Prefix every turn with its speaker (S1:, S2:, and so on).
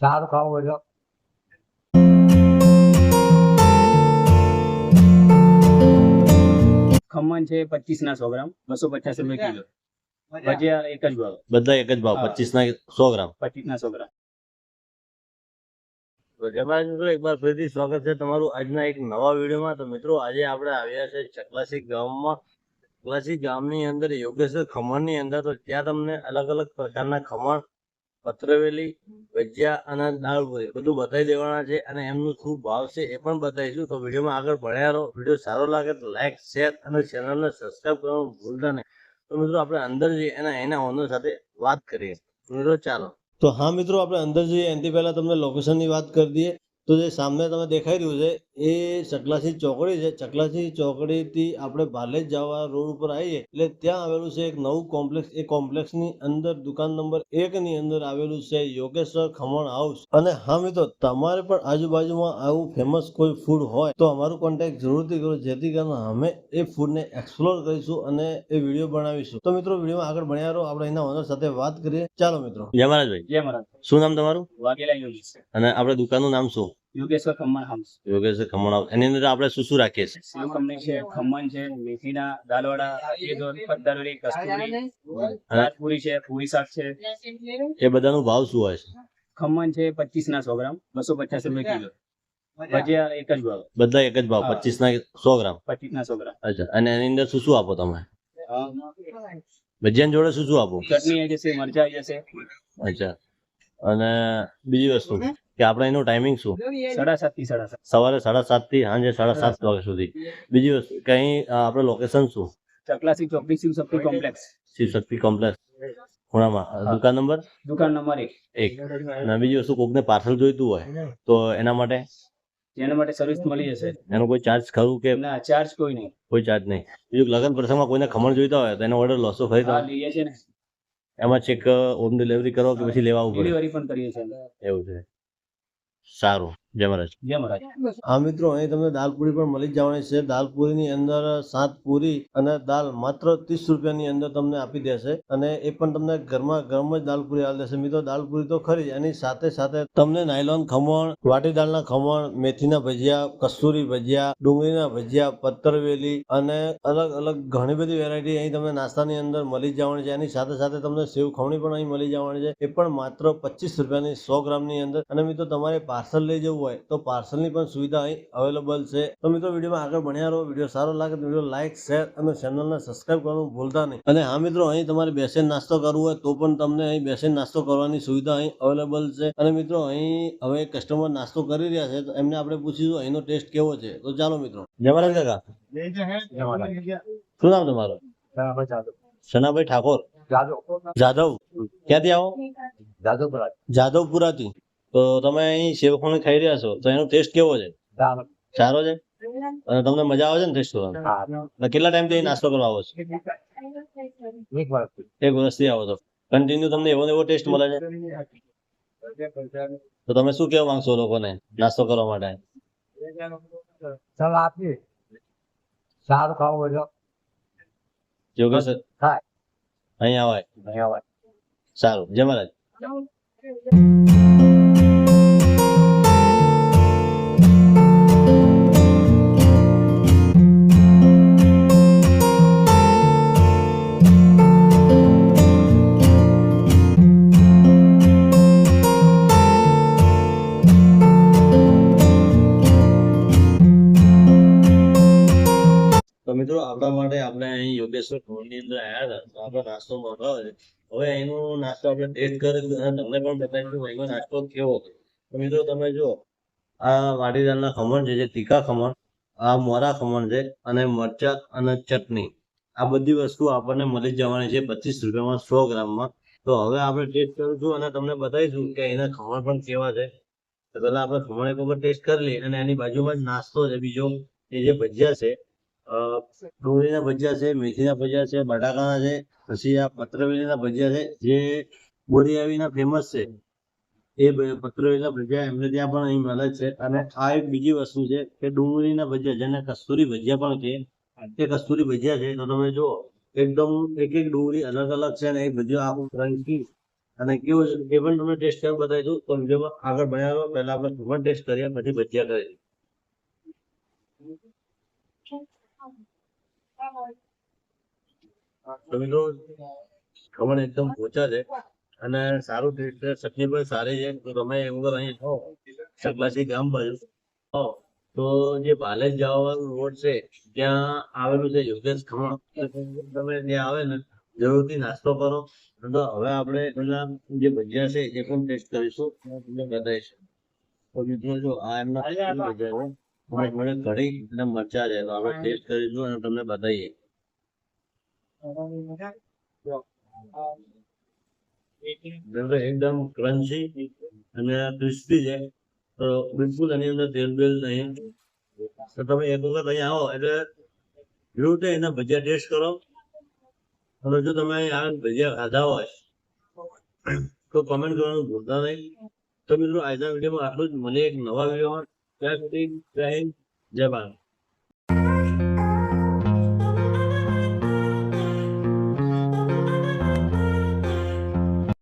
S1: સારું ખાવું હોય તો
S2: ખમણ છે પચીસ ના સો ગ્રામ. બસો પચાસ રૂપિયા કિલો. ભજીયા એક જ ભાવ.
S3: બધા એક જ ભાવ પચીસ ના સો ગ્રામ.
S2: પચીસ ના સો ગ્રામ.
S3: એકવાર ફરીથી સ્વાગત છે તમારું આજના એક નવા વિડીયોમાં. તો મિત્રો આજે આપણે આવ્યા છે ચકલાસી ગામમાં. ચકલાસી ગામની અંદર યોગેશ્વર ખમણની અંદર. તો ત્યાં તમને અલગ અલગ પ્રકારના ખમણ પત્રવેલી ભજીયા અને દાળ પૂરી બધું બતાવી દેવાના છે અને એમનું શું ભાવ છે એ પણ બતાવીશું. તો વિડીયોમાં આગળ ભણ્યા રહો. વીડિયો સારો લાગે તો લાઇક શેર અને ચેનલને સબસ્ક્રાઈબ કરવાનું ભૂલતા નહીં. તો મિત્રો આપણે અંદર જઈએ અને એના ઓનર સાથે વાત કરીએ. મિત્રો ચાલો. તો હા મિત્રો આપણે અંદર જઈએ. એનાથી પહેલા તમને લોકેશનની વાત કરી દઈએ. તો જે સામે તમે દેખાઈ રહ્યું છે એ ચકલાસી ચોકડી છે. ચકલાસી ચોકડીથી આપણે ભાલે જવા રોડ ઉપર આવીએ એટલે ત્યાં આવેલું છે એક નવું કોમ્પ્લેક્સ. એ કોમ્પ્લેક્સની અંદર દુકાન નંબર એક ની અંદર આવેલું છે યોગેશ્વર ખમણ હાઉસ. અને હા મિત્રો તમારે પણ આજુબાજુમાં આવું ફેમસ કોઈ ફૂડ હોય તો અમારું કોન્ટેક્ટ જરૂરથી કરો. જેથી કરીને અમે એ ફૂડને એક્સપ્લોર કરીશું અને એ વીડિયો બનાવીશું. તો મિત્રો વિડીયોમાં આગળ ભણ્યા રહો. આપણે એના ઓનર સાથે વાત કરીએ. ચાલો મિત્રો. જય મહારાજભાઈ
S2: જય મહારાજ.
S3: શું નામ તમારું?
S2: વાઘેલા યોગીશ
S3: અને આપણે દુકાનનું નામ શું?
S2: Yogeshwar Khaman house
S3: Yogeshwar Khaman house. એની અંદર આપણે શું શું રાખીએ છીએ?
S2: સેવ છે ખમણ છે મેથીના દાલવડા પત્તરવડી કસ્તુરી રાજપુરી છે પૂરી શાક છે.
S3: એ બધાનો ભાવ શું હોય છે?
S2: ખમણ છે પચીસ ના સો ગ્રામ બસો પચાસ રૂપિયા કિલો. ભજીયા એક જ ભાવ.
S3: બધા એક જ ભાવ. પચીસ ના સો ગ્રામ?
S2: પચીસ ના સો ગ્રામ.
S3: અચ્છા અને એની અંદર શું શું આપો તમે?
S2: ભજીયા
S3: ભજીયાની જોડે શું શું આપો?
S2: ચટણી આવી જશે મરચા આવી જશે.
S3: અચ્છા. અને બીજી વસ્તુ કે આપણે એનું ટાઈમિંગ શું?
S2: સાડા સાતથી સાડા સાત.
S3: સવારે સાડા સાતથી સાંજે સાડા સાત વાગ્યા સુધી. બીજી વસ્તુ કે અહીં આપણે લોકેશન શું?
S2: ચકલાસી ચોકડી શિવ શક્તિ કોમ્પ્લેક્સ
S3: શિવ શક્તિ કોમ્પ્લેક્સ ખૂણામાં દુકાન નંબર?
S2: દુકાન નંબર એક.
S3: એક. અને બીજી વસ્તુ કોકને પાર્સલ જોઈતું હોય તો એના માટે?
S2: એના માટે સર્વિસ મળી જશે.
S3: એનો કોઈ ચાર્જ ખરું કે?
S2: ના ચાર્જ કોઈ નહીં.
S3: કોઈ ચાર્જ નહીં. બીજું લગ્ન પ્રસંગમાં કોઈને ખમણ જોઈતા હોય તો એનો ઓર્ડર લોસો ખરી
S2: લઈએ છે ને.
S3: એમાં ચેક હોમ ડિલિવરી કરો કે પછી લેવા આવવું પડે
S2: ડિલિવરી પણ કરીએ છીએ.
S3: એવું છે. સારું. જય મહારાજ.
S2: જય મહારાજ.
S3: હા મિત્રો અહીં તમને દાલ પૂરી પણ મળી જ જવાની છે. દાલ પૂરીની અંદર સાત પૂરી અને દાલ માત્ર ત્રીસ રૂપિયાની અંદર તમને આપી દેશે અને એ પણ તમને ઘરમાં ગરમ જ દાલ પૂરી આપી દેશે. મિત્રો દાલ પૂરી તો ખરી એની સાથે સાથે તમને નાયલોન ખમણ વાટી દાળના ખમણ મેથીના ભજીયા કસ્તુરી ભજીયા ડુંગળીના ભજીયા પત્તરવેલી અને અલગ અલગ ઘણી બધી વેરાયટી અહીં તમને નાસ્તાની અંદર મળી જ જવાની છે. એની સાથે સાથે તમને સેવ ખમણી પણ અહીં મળી જવાની છે. એ પણ માત્ર પચીસ રૂપિયાની સો ગ્રામની અંદર. અને મિત્રો તમારે પાર્સલ લઈ જવું હોય તો પાર્સલની પણ સુવિધા અહીં અવેલેબલ છે. તો મિત્રો વિડીયોમાં આગળ ભણ્યા રહો. વીડિયો સારો લાગે તો વીડિયો લાઇક શેર અને ચેનલને સબસ્ક્રાઇબ કરવાનું ભૂલતા નહીં. અને હા મિત્રો અહીં તમારે બેસીને નાસ્તો કરવો હોય તો પણ તમને અહીં બેસીને નાસ્તો કરવાની સુવિધા અહીં અવેલેબલ છે. અને મિત્રો અહીં હવે કસ્ટમર નાસ્તો કરી રહ્યા છે તો એમને આપણે પૂછીશું અહીંનો ટેસ્ટ કેવો છે? તો ચાલો મિત્રો. જય કાકા. શું નામ તમારું? સનાભાઈ ઠાકોર.
S1: જાદવ.
S3: જાદવ. ક્યાંથી આવો?
S1: જાદવપુરા પર
S3: જાદવપુરાથી. તો તમે અહીં સેવખોણી ખાઈ રહ્યા છો તો એનો ટેસ્ટ કેવો છે?
S1: સારો.
S3: છે? અને તમને મજા આવે છે ને ટેસ્ટ કરવાનો? કેટલા ટાઈમથી નાસ્તો કરવા આવો છો?
S1: એક વર્ષથી
S3: આવો છો. કન્ટિન્યુ તમને એવો એવો ટેસ્ટ મળે છે? તો તમે શું કેવા માંગશો લોકોને નાસ્તો કરવા માટે?
S1: આપીએ. સારું ખાવું હોય તો.
S3: યોગેશ
S1: થાય.
S3: અહીં આવાય
S1: આવે.
S3: સારું. જય મહારાજ. મિત્રો, આપણા માટે આપણે અહીં યોગેશ્વર ભવનની અંદર આવ્યા હતા. આપણે નાસ્તો મંગાવ્યો હવે એનો નાસ્તો આપણે ટેસ્ટ કરી અને તમને પણ બતાવીશું એનો નાસ્તો કેવો તો મિત્રો, તમે જો આ દાળના ખમણ છે, જે તીખા ખમણ, આ મોરા ખમણ છે અને મરચા અને ચટણી. આ બધી વસ્તુ આપણને મળી જવાની છે પચીસ રૂપિયામાં સો ગ્રામમાં. તો હવે આપણે ટેસ્ટ કરીશું અને તમને બતાવીશું કે એના ખમણ પણ કેવા છે. તો પહેલા આપણે ખમણ એક ટેસ્ટ કરી લઈએ અને એની બાજુમાં જ નાસ્તો છે. બીજો એ જે ભજીયા છે ડુંગળીના ભજીયા છે, મેથીના ભજીયા છે, બટાકાના છે, પછી આ પત્રવેલીના ભજીયા છે, જે બોરિયાવીના ફેમસ છે. એ પત્રવેલીના ભજીયા એમને ત્યાં પણ અહીં મળે છે. અને આ એક બીજી વસ્તુ છે કે ડુંગળીના ભજીયા, જેને કસ્તુરી ભજીયા પણ કહે તે કસ્તુરી ભજીયા છે. તો તમે જુઓ, એકદમ એક એક ડુંગળી અલગ અલગ છે અને એ ભજીયા આખું ક્રંચી અને કેવું છે, એ પણ તમને ટેસ્ટ કરવા બતાવી દઉં તો વિડીયોમાં આગળ રહો પહેલા આપણે ટેસ્ટ કરીએ, પછી ભજીયા કરીએ. મિત્રો ખમણ એકદમ પોચા છે. અને સારું ચટણી પણ સારી છે. તો તમે એક અહીં છો. ચકલાસી ગામ બાજુ. હો તો જે ભાલેજ જવાનો રોડ છે ત્યાં આવેલું છે યોગેશ ખમણ. તમે ત્યાં આવે ને જરૂરથી નાસ્તો કરો. તો હવે આપણે પેલા જે ભજીયા છે એ પણ ટેસ્ટ કરીશું. તમને બતાવીશું. તો મિત્રો જો આ એમના ભજીયા મને કઢી અને મરચા છે. તો આપણે ટેસ્ટ કરીશું અને તમને બતાવીએ. એકદમ ક્રન્ચી અને ક્રિસ્પી છે. તો બિલકુલ એની અંદર તેલ બેલ નહીં. તો તમે એક વખત અહીંયા આવો એટલે જેવું તે એના ભજીયા ટેસ્ટ કરો. અને જો તમે આ ભજીયા ખાધા હોય, તો કમેન્ટ કરવાનું ભૂલતા નહીં. તો મિત્રો આજના વિડીયોમાં આટલું જ. મને એક નવા વિડીયોમાં ત્યાં સુધી જય જય ભારત